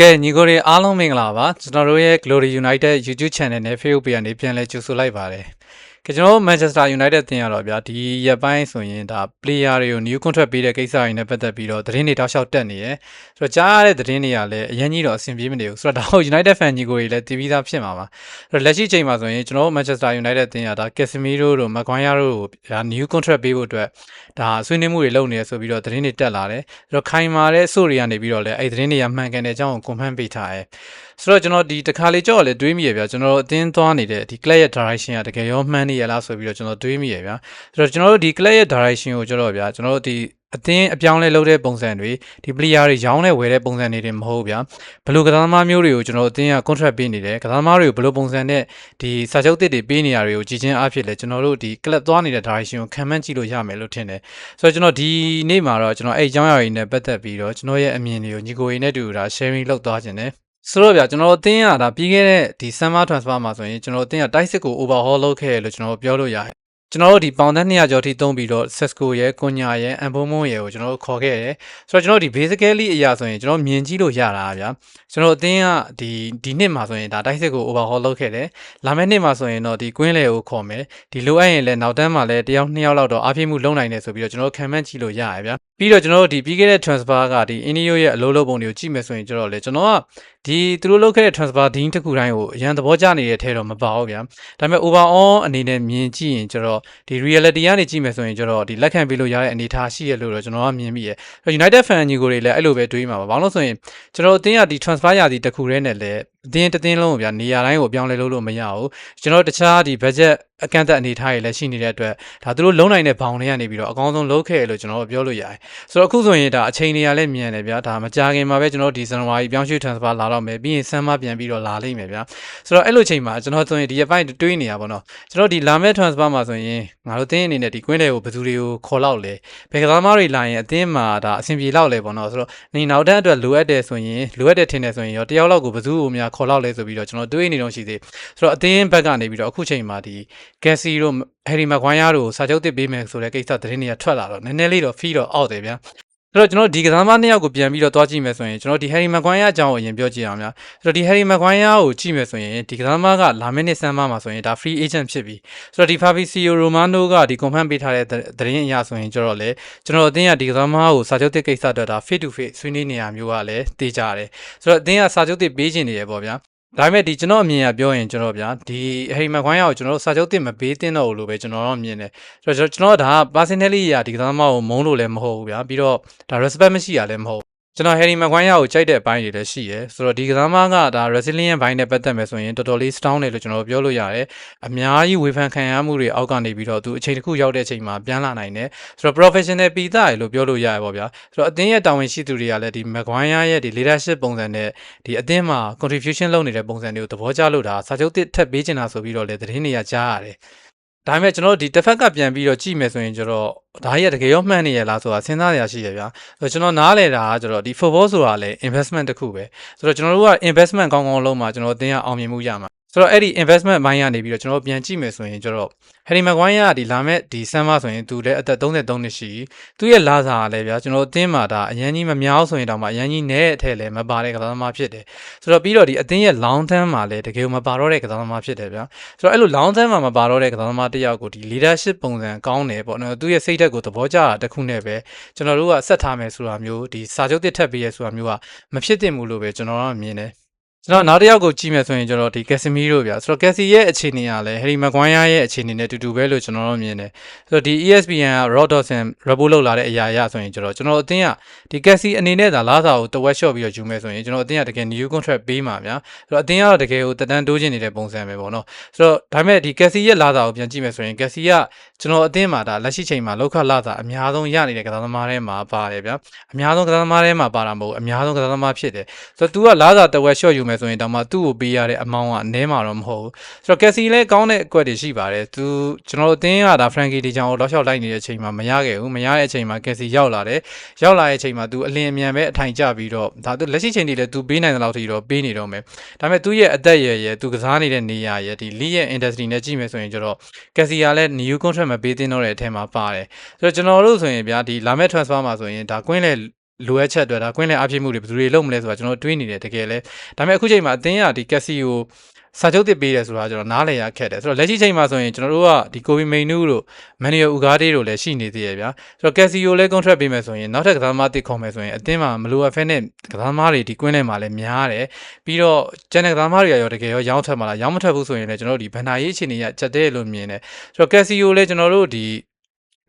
ကဲညီကိုတွေအားလုံးမင်္ဂလာပါကျွန်တော်တို့ရဲ့ Glory United YouTube Channel နဲ့ Facebook Page ကနေပြန်လဲကြိုဆိုလိုက်ပါတယ် ကဲကျွန်တော်တို့ Manchester United တင်ရတော့ဗျာဒီရက်ပိုင်းဆိုရင်ဒါ player တွေကို new contract ပေးတဲ့ကိစ္စတွေနဲ့ပတ်သက်ပြီးတော့သတင်းတွေတောက်လျှောက်တက်နေရယ်ဆိုတော့ကြားရတဲ့သတင်းတွေကလည်းအရင်ကြီးတော့အဆင်ပြေမနေဘူးဆိုတော့ဒါဟုတ် United fan ညီကိုတွေလည်းတည်ပြီးသားဖြစ်မှာပါဆိုတော့လက်ရှိချိန်မှာဆိုရင်ကျွန်တော်တို့ Manchester United တင်ရတာ Casemiro တို့ Maguire တို့ကိုဒါ new contract ပေးဖို့အတွက်ဒါဆွေးနွေးမှုတွေလုပ်နေရဆိုပြီးတော့သတင်းတွေတက်လာတယ်ဆိုတော့ခိုင်မာတဲ့ဆိုတွေကနေပြီးတော့လည်းအဲ့သတင်းတွေကမှန်ကန်တဲ့အကြောင်းကို confirm ပေးထားတယ်ဆိုတော့ကျွန်တော်ဒီတစ်ခါလေးကြောက်လေတွေးမိရဗျာကျွန်တော်တို့အတင်းသွားနေတဲ့ဒီ club ရဲ့ direction ကတကယ်ရောမှန်းနေရလားဆိုပြီးတော့ကျွန်တော်တွေးမိရဗျာဆိုတော့ကျွန်တော်တို့ဒီ club ရဲ့ direction ကိုကျွန်တော်ဗျာကျွန်တော်တို့ဒီအတင်းအပြောင်းလဲလုပ်တဲ့ပုံစံတွေဒီ player တွေရောင်းနေဝယ်တဲ့ပုံစံတွေတင်မဟုတ်ဗျာဘယ်လိုကစားသမားမျိုးတွေကိုကျွန်တော်အတင်းက contract ပေးနေတယ်ကစားသမားတွေကိုဘယ်လိုပုံစံနဲ့ဒီစာချုပ်တစ်တွေပေးနေရတွေကိုကြည်ချင်းအဖြစ်လဲကျွန်တော်တို့ဒီ club သွားနေတဲ့ direction ကိုခံမှန်းကြည့်လို့ရမယ်လို့ထင်တယ်ဆိုတော့ကျွန်တော်ဒီနေ့မှာတော့ကျွန်တော်အဲ့အကြောင်းအရာတွေနဲ့ပတ်သက်ပြီးတော့ကျွန်တော်ရဲ့အမြင်တွေကိုညီကိုရင်းနဲ့တူတာ sharing လုပ်သွားခြင်းတယ် ဆိုတော့ဗျာကျွန်တော်အသင်းကဒါပြီးခဲ့တဲ့ဒီ summer transfer မှာဆိုရင်ကျွန်တော်အသင်းကတိုက်စစ်ကို overhaul လုပ်ခဲ့ရလို့ကျွန်တော်ပြောလို့ရတယ်ကျွန်တော်တို့ဒီပေါင်သက်200ကျော်ထိသုံးပြီးတော့ Sesco ရဲ့ကွန်ညာရဲ့အန်ဘုံမုံရဲ့ကိုကျွန်တော်တို့ခေါ်ခဲ့ရတယ်ဆိုတော့ကျွန်တော်ဒီ basically အရာဆိုရင်ကျွန်တော်မြင်ကြည့်လို့ရတာဗျာကျွန်တော်အသင်းကဒီဒီနှစ်မှာဆိုရင်ဒါတိုက်စစ်ကို overhaul လုပ်ခဲ့တယ်လာမယ့်နှစ်မှာဆိုရင်တော့ဒီကွင်းလေကိုခေါ်မယ်ဒီလိုအပ်ရင်လည်းနောက်တန်းမှာလည်းတယောက်နှစ်ယောက်လောက်တော့အားပြည့်မှုလုံနိုင်တယ်ဆိုပြီးတော့ကျွန်တော်ခံမှန်းကြည့်လို့ရရဗျာပြီးတော့ကျွန်တော်တို့ဒီပြီးခဲ့တဲ့ transfer ကဒီ Inio ရဲ့အလုပ်လုပ်ပုံတွေကိုကြည့်မယ်ဆိုရင်ကျွန်တော်လေကျွန်တော်ကဒီသူတို့လုပ်ခဲ့တဲ့ transfer deal တစ်ခုတိုင်းကိုအရန်သဘောကျနေတဲ့ထဲတော့မပါဘူးဗျာဒါပေမဲ့ overall အနေနဲ့မြင်ကြည့်ရင်ကျွန်တော်ဒီ reality ကနေကြည့်မယ်ဆိုရင်ကျွန်တော်ဒီလက်ခံပေးလို့ရတဲ့အနေအထားရှိရလို့တော့ကျွန်တော်ကမြင်မိရယ် United fan ညီကိုတွေလည်းအဲ့လိုပဲတွေးမှာပါဘာလို့လဲဆိုရင်ကျွန်တော်အတင်းကဒီ transfer ရာသီတစ်ခုတည်းနဲ့လည်း အတင်းတစ်တင်းလုံးကိုဗျာနေရာတိုင်းကိုပြောင်းလဲလို့လို့မရဘူးကျွန်တော်တခြားဒီ budget အကန့်အသတ်အနေထားတွေလည်းရှိနေတဲ့အတွက်ဒါသူတို့လုံးနိုင်တဲ့ဘောင်တွေကနေပြီးတော့အကောင်းဆုံးလုပ်ခဲ့လို့ကျွန်တော်ပြောလို့ရတယ်ဆိုတော့အခုဆိုရင်ဒါအချိန်တွေကလည်းမြန်တယ်ဗျာဒါမကြခင်မှာပဲကျွန်တော်ဒီဇန်နဝါရီပြောင်းရွှေ့ transfer လာတော့မယ်ပြီးရင်ဆမ်းမပြန်ပြီးတော့လာလိမ့်မယ်ဗျာဆိုတော့အဲ့လိုချိန်မှာကျွန်တော်ဆိုရင်ဒီအပိုင်းတွေးနေတာပေါ့နော်ကျွန်တော်ဒီလာမဲ့ transfer မှာဆိုရင်ငါတို့တင်းအနေနဲ့ဒီကွင်းတွေကိုဘယ်သူတွေကိုခေါ်လောက်လဲဘယ်ကစားသမားတွေလာရင်အတင်းမှာဒါအဆင်ပြေလောက်လဲပေါ့နော်ဆိုတော့နေနောက်တန်းအတွက်လိုအပ်တယ်ဆိုရင်လိုအပ်တယ်ထင်တယ်ဆိုရင်ရောတယောက်လောက်ကိုဘယ်သူကိုများခေါ်လောက်လဲဆိုပြီးတော့ကျွန်တော်တွေးနေတော့ရှိသေးဆိုတော့အတင်းဘက်ကနေပြီးတော့အခုချိန်မှာဒီ Gassi တို့ဟယ်ရီမကွိုင်းယာတို့စာချုပ်တစ်ပေးမယ်ဆိုတဲ့ကိစ္စသတင်းတွေကထွက်လာတော့နည်းနည်းလေးတော့ fee တော့အောက်တယ်ဗျာ အဲ့တော့ကျွန်တော်ဒီကစားသမားနှစ်ယောက်ကိုပြန်ပြီးတော့တွားကြည့်မယ်ဆိုရင်ကျွန်တော်ဒီ Harry Maguire အကြောင်းကိုအရင်ပြောကြည့်အောင်ဗျာဆိုတော့ဒီ Harry Maguire ကိုကြည့်မယ်ဆိုရင်ဒီကစားသမားကလာမယ့်နှစ်ဆန်းမှာဆိုရင်ဒါ free agent ဖြစ်ပြီဆိုတော့ဒီ Fabrizio Romano ကဒီ confirm ပေးထားတဲ့သတင်းအရဆိုရင်ကျွန်တော်လည်းကျွန်တော်အသင်းကဒီကစားသမားကိုစာချုပ်တစ်ကိစ္စအတွက်ဒါ face to face ဆွေးနွေးနေရမျိုးကလည်းသိကြတယ်ဆိုတော့အသင်းကစာချုပ်တစ်ပေးခြင်းနေရပေါ့ဗျာ ဒါပေမဲ့ဒီကျွန်တော်အမြင်အရပြောရင်ကျွန်တော်ဗျာဒီဟယ်ရီမကွိုင်းယာကိုကျွန်တော်တို့စာချုပ်တင်မပေးတင်တော့ဘူးလို့ပဲကျွန်တော်တော့မြင်တယ်ဆိုတော့ကျွန်တော်ကဒါက personally အရာဒီကစားသမားကိုမုန်းလို့လည်းမဟုတ်ဘူးဗျာပြီးတော့ဒါ respect မရှိရလည်းမဟုတ် ကျွန်တော် Harry Maguire ကိုကြိုက်တဲ့အပိုင်းတွေလည်းရှိရယ်ဆိုတော့ဒီကစားသမားကဒါ resilient ဘိုင်းနဲ့ပတ်သက်မယ်ဆိုရင်တော်တော်လေး strong တယ်လို့ကျွန်တော်ပြောလို့ရတယ်အများကြီးဝေဖန်ခံရမှုတွေအောက်ကနေပြီးတော့သူအချိန်တစ်ခုရောက်တဲ့အချိန်မှာပြန်လာနိုင်တယ်ဆိုတော့ professional ပီသားရယ်လို့ပြောလို့ရတယ်ပေါ့ဗျာဆိုတော့အသင်းရဲ့တာဝန်ရှိသူတွေကလည်းဒီ Maguire ရဲ့ဒီ leadership ပုံစံနဲ့ဒီအသင်းမှာ contribution လုပ်နေတဲ့ပုံစံတွေကိုသဘောကျလို့ဒါစာချုပ်တစ်ထပ်ပေးချင်တာဆိုပြီးတော့လည်းသတင်းတွေကကြားရတယ် ဒါပေမဲ့ကျွန်တော်တို့ဒီတစ်ဖက်ကပြန်ပြီးတော့ကြည့်မယ်ဆိုရင်ကျတော့ဒါကြီးကတကယ်ရောမှန်နေရလားဆိုတာစဉ်းစားရရှိရဗျာဆိုတော့ကျွန်တော်နားလဲတာကကျတော့ဒီ football ဆိုတာလည်း investment တစ်ခုပဲဆိုတော့ကျွန်တော်တို့က investment ကောင်းကောင်းလုပ်မှကျွန်တော်အသင်းကအောင်မြင်မှုရမှာ ဆိုတော့အဲ့ဒီ investment ဘိုင်းကနေပြီးတော့ကျွန်တော်ပြန်ကြည့်မယ်ဆိုရင်ကျတော့ Harry Maguire ကဒီလာမဲ့ဒီဆမ်မဆိုရင်သူလည်းအသက်33နှစ်ရှိသူရဲ့လာစာကလည်းဗျာကျွန်တော်အသင်းမှာဒါအရန်ကြီးမများဆိုရင်တောင်မှအရန်ကြီးနဲတဲ့အထက်လည်းမပါတဲ့ကစားသမားဖြစ်တယ်ဆိုတော့ပြီးတော့ဒီအသင်းရဲ့ long term မှာလည်းတကယ်မပါတော့တဲ့ကစားသမားဖြစ်တယ်ဗျာဆိုတော့အဲ့လို long term မှာမပါတော့တဲ့ကစားသမားတစ်ယောက်ကိုဒီ leadership ပုံစံကောင်းတယ်ပေါ့နော်သူရဲ့စိတ်ဓာတ်ကိုသဘောကျတာတစ်ခုနဲ့ပဲကျွန်တော်တို့ကဆက်ထားမယ်ဆိုတာမျိုးဒီစာချုပ်တစ်ထပ်ပေးရဆိုတာမျိုးကမဖြစ်သင့်ဘူးလို့ပဲကျွန်တော်ကမြင်တယ် ကျွန်တော်နောက်တစ်ယောက်ကိုကြည့်မယ်ဆိုရင်ကျွန်တော်ဒီ Casemiro ဗျာဆိုတော့ Cassie ရဲ့အခြေအနေကလည်း Harry Maguire ရဲ့အခြေအနေနဲ့တူတူပဲလို့ကျွန်တော်တို့မြင်တယ်ဆိုတော့ဒီ ESPN က Rod Dawson report လုပ်လာတဲ့အရာအရဆိုရင်ကျွန်တော်ကျွန်တော်အတင်းကဒီ Cassie အနေနဲ့ဒါလားစာကိုတဝက်လျှော့ပြီးတော့ယူမယ်ဆိုရင်ကျွန်တော်အတင်းကတကယ် new contract ပေးမှာဗျာဆိုတော့အတင်းကတော့တကယ်ကိုတက်တန်းတိုးချင်နေတဲ့ပုံစံပဲပေါ့နော်ဆိုတော့ဒါပေမဲ့ဒီ Cassie ရဲ့လားစာကိုပြန်ကြည့်မယ်ဆိုရင် Cassie ကကျွန်တော်အတင်းမှာဒါလက်ရှိချိန်မှာလောက်ခလာစာအများဆုံးရနေတဲ့ကစားသမားထဲမှာပါတယ်ဗျာအများဆုံးကစားသမားထဲမှာပါတာမဟုတ်အများဆုံးကစားသမားဖြစ်တယ်ဆိုတော့ तू ကလားစာတဝက်လျှော့ယူမယ်မယ်ဆိုရင်တောင်မှသူ့ကိုပေးရတဲ့အမောင်းကအနည်းမှာတော့မဟုတ်ဘူးဆိုတော့ကက်စီလည်းကောင်းတဲ့အကွက်တွေရှိပါတယ်သူကျွန်တော်တို့တင်းရတာဖရန်ကီဒီချောင်ကိုလောက်လျှောက်လိုက်နေတဲ့အချိန်မှာမရခဲ့ဘူးမရတဲ့အချိန်မှာကက်စီရောက်လာတယ်ရောက်လာတဲ့အချိန်မှာသူအလင်းအမြန်ပဲအထိုင်ကျပြီးတော့ဒါသူလက်ရှိချိန်ထိလည်းသူပေးနိုင်တဲ့လောက်ထိတော့ပေးနေတော့မယ်ဒါပေမဲ့သူ့ရဲ့အသက်ရရဲ့သူကစားနေတဲ့နေရာရဲ့ဒီ league ရဲ့ industry နဲ့ကြည့်မယ်ဆိုရင်ကျတော့ကက်စီကလည်း new contract မပေးသင့်တော့တဲ့အထက်မှာပါတယ်ဆိုတော့ကျွန်တော်တို့ဆိုရင်ဗျာဒီလာမဲ့ transfer မှာဆိုရင်ဒါကွင်းလေ လိုအပ်ချက်အတွက်ဒါကွင်းလည်အဖြစ်မှုတွေဘယ်သူတွေလုပ်မလဲဆိုတာကျွန်တော်တွေးနေတယ်တကယ်လဲဒါပေမဲ့အခုချိန်မှာအသင်းကဒီကက်စီကိုစာချုပ်တစ်ပေးတယ်ဆိုတာကျွန်တော်နားလည်ရခက်တယ်ဆိုတော့လက်ရှိချိန်မှာဆိုရင်ကျွန်တော်တို့ကဒီကိုဗီမိန်နူးတို့မန်နီယယ်ဥကားဒေးတို့လည်းရှိနေသေးရဲ့ဗျာဆိုတော့ကက်စီကိုလည်း contract ပေးမယ်ဆိုရင်နောက်ထပ်ကစားသမားတစ်ခေါ်မယ်ဆိုရင်အသင်းမှာမလိုအပ်ဖဲနဲ့ကစားသမားတွေဒီကွင်းလည်မှာလည်းများတယ်ပြီးတော့ကျန်တဲ့ကစားသမားတွေကရောတကယ်ရောရောင်းထွက်မှာလားရောင်းမထွက်ဘူးဆိုရင်လည်းကျွန်တော်တို့ဒီဘန်နာရေးအခြေအနေကချက်တဲ့လို့မြင်တယ်ဆိုတော့ကက်စီကိုလည်းကျွန်တော်တို့ဒီ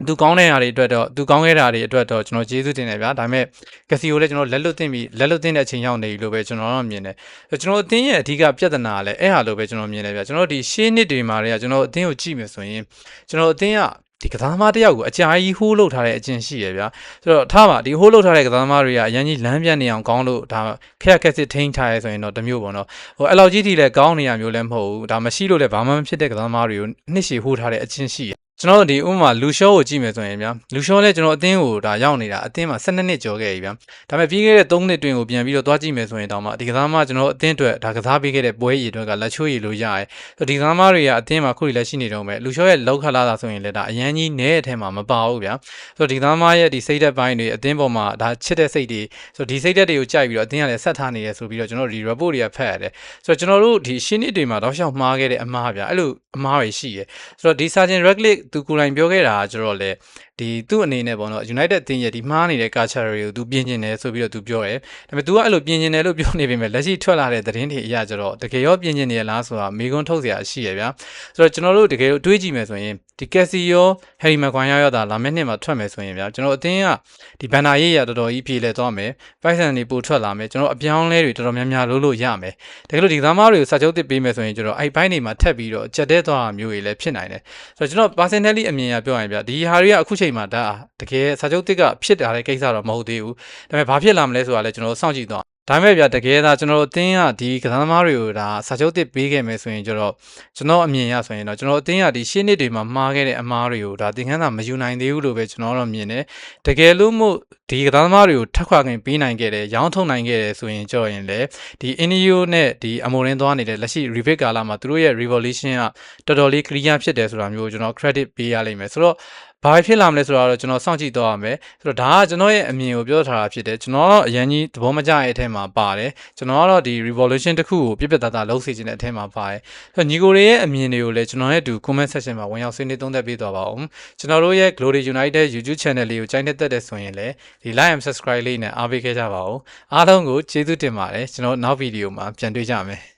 သူကောင်းတဲ့နေရာတွေအတွက်တော့သူကောင်းခဲ့တာတွေအတွက်တော့ကျွန်တော်ကျေးဇူးတင်တယ်ဗျာဒါပေမဲ့ကစီကိုလည်းကျွန်တော်လက်လွတ်တင်ပြီးလက်လွတ်တင်တဲ့အချိန်ရောက်နေပြီလို့ပဲကျွန်တော်တော့မြင်တယ်ဆိုတော့ကျွန်တော်အသင်းရဲ့အဓိကပြဿနာကလည်းအဲ့ဟာလို့ပဲကျွန်တော်မြင်တယ်ဗျာကျွန်တော်ဒီရှေးနှစ်တွေမှာတွေကကျွန်တော်အသင်းကိုကြည့်မယ်ဆိုရင်ကျွန်တော်အသင်းကဒီကစားသမားတယောက်ကိုအကြာကြီးဟိုးလုပ်ထားတဲ့အကျင့်ရှိရဗျာဆိုတော့ထားပါဒီဟိုးလုပ်ထားတဲ့ကစားသမားတွေကအရင်ကြီးလမ်းပြတ်နေအောင်ကောင်းလို့ဒါခက်ခက်စစ်ထိန်းထားရဲဆိုရင်တော့တမျိုးပေါ့နော်ဟိုအဲ့လောက်ကြီးထိလည်းကောင်းနေရမျိုးလည်းမဟုတ်ဘူးဒါမရှိလို့လည်းဘာမှမဖြစ်တဲ့ကစားသမားတွေကိုနှစ်ရှည်ဟိုးထားတဲ့အကျင့်ရှိရ ကျွန်တော်တို့ဒီဥပမာလူရှောကိုကြည့်မယ်ဆိုရင်ဗျာလူရှောလည်းကျွန်တော်အသင်းကိုဒါရောက်နေတာအသင်းမှာ12နှစ်ကျော်ခဲ့ပြီဗျာဒါပေမဲ့ပြီးခဲ့တဲ့3နှစ်တွင်ကိုပြန်ပြီးတော့တွားကြည့်မယ်ဆိုရင်တောင်မှဒီကစားသမားကျွန်တော်အသင်းအတွက်ဒါကစားပေးခဲ့တဲ့ပွဲရည်အတွက်ကလက်ချိုးရည်လို့ရရဲဆိုဒီကစားသမားတွေကအသင်းမှာခုလည်းရှိနေတော့မယ်လူရှောရဲ့လောက်ခလာတာဆိုရင်လည်းဒါအရန်ကြီးနဲတဲ့အထက်မှာမပါဘူးဗျာဆိုဒီကစားသမားရဲ့ဒီစိတ်သက်ပိုင်းတွေအသင်းပေါ်မှာဒါချစ်တဲ့စိတ်တွေဆိုဒီစိတ်သက်တွေကိုကြိုက်ပြီးတော့အသင်းကလည်းဆက်ထားနေရဆိုပြီးတော့ကျွန်တော်ဒီ report တွေကဖတ်ရတယ်ဆိုတော့ကျွန်တော်တို့ဒီရှင်းနှစ်တွေမှာတော့ရှောက်မှားခဲ့တဲ့အမှားဗျာအဲ့လိုအမှားတွေရှိရဆိုတော့ဒီ Sergeant Radcliffe သူကိုယ်တိုင်ပြောခဲ့တာကျတော့လေဒီသူ့အနေနဲ့ပေါ့နော် United အသင်းရဲ့ဒီမှားနေတဲ့ culture တွေကိုသူပြင်ကျင်တယ်ဆိုပြီးတော့သူပြောတယ်ဒါပေမဲ့ तू ကအဲ့လိုပြင်ကျင်တယ်လို့ပြောနေပေမဲ့လက်ရှိထွက်လာတဲ့သတင်းတွေအရကျတော့တကယ်ရောပြင်ကျင်နေရလားဆိုတာမေးခွန်းထုတ်စရာရှိရဗျာဆိုတော့ကျွန်တော်တို့တကယ်လို့တွေးကြည့်မယ်ဆိုရင်ဒီ Casey ရော Harry Maguire ရောဒါလာမယ့်နှစ်မှာထွက်မယ်ဆိုရင်ဗျာကျွန်တော်အသင်းကဒီဘန်နာရေးရတော်တော်ကြီးပြေလည်သွားမယ်ပိုက်ဆံတွေပိုထွက်လာမယ်ကျွန်တော်အပြောင်းလဲတွေတော်တော်များများလုပ်လို့ရမယ်တကယ်လို့ဒီသမားတွေကိုစာချုပ်သစ်ပေးမယ်ဆိုရင်ကျွန်တော်အဲ့ဘိုင်းတွေမှာထပ်ပြီးတော့ချက်တဲ့သွားမျိုးတွေလည်းဖြစ်နိုင်တယ်ဆိုတော့ကျွန်တော် Barcelona personally အမြင်အရပြောရင်ဗျာဒီဟာတွေကအခုချိန်မှာဒါတကယ်စာချုပ်တစ်ကဖြစ်တာတဲ့ကိစ္စတော့မဟုတ်သေးဘူးဒါပေမဲ့ဘာဖြစ်လာမလဲဆိုတာလည်းကျွန်တော်စောင့်ကြည့်သွား ဒါမဲ့ဗျာတကယ်ဒါကျွန်တော်တို့အတင်းကဒီကစားသမားတွေကိုဒါစာချုပ်တစ်ပေးခဲ့မယ်ဆိုရင်ကျတော့ကျွန်တော်အမြင်ရဆိုရင်တော့ကျွန်တော်အတင်းကဒီရှင်းနှစ်တွေမှာမှားခဲ့တဲ့အမားတွေကိုဒါသင်ခန်းစာမယူနိုင်သေးဘူးလို့ပဲကျွန်တော်တော့မြင်တယ်တကယ်လို့မို့ဒီကစားသမားတွေကိုထက်ခွာခင်ပေးနိုင်ခဲ့တယ်ရောင်းထုတ်နိုင်ခဲ့တယ်ဆိုရင်ကြောက်ရင်လေဒီ Inio နဲ့ဒီအမိုရင်းသွားနေတဲ့လက်ရှိ Revic ကာလာမှာသူတို့ရဲ့ Revolution ကတော်တော်လေး clear ဖြစ်တယ်ဆိုတာမျိုးကျွန်တော် credit ပေးရလိမ့်မယ်ဆိုတော့ ဘာဖြစ်လာမလဲဆိုတော့ကျွန်တော်စောင့်ကြည့်တော့ရမယ်ဆိုတော့ဒါကကျွန်တော်ရဲ့အမြင်ကိုပြောထားတာဖြစ်တယ်ကျွန်တော်ကတော့အရင်ကြီးသဘောမကျရဲ့အထက်မှာပါတယ်ကျွန်တော်ကတော့ဒီ revolution တစ်ခုကိုပြပြတသားလုပ်စေချင်တဲ့အထက်မှာပါတယ်ဆိုတော့ညီကိုတွေရဲ့အမြင်တွေကိုလည်းကျွန်တော်ရဲ့အတူ comment section မှာဝင်ရောက်ဆွေးနွေးသုံးသပ်ပေးသွားပါဦးကျွန်တော်တို့ရဲ့ Glory United YouTube channel လေးကိုကြိုက်နေတဲ့တဲ့ဆိုရင်လည်းဒီ like and subscribe လေးနဲ့အားပေးခဲ့ကြပါဦးအားလုံးကိုကျေးဇူးတင်ပါတယ်ကျွန်တော်နောက်ဗီဒီယိုမှာပြန်တွေ့ကြမယ်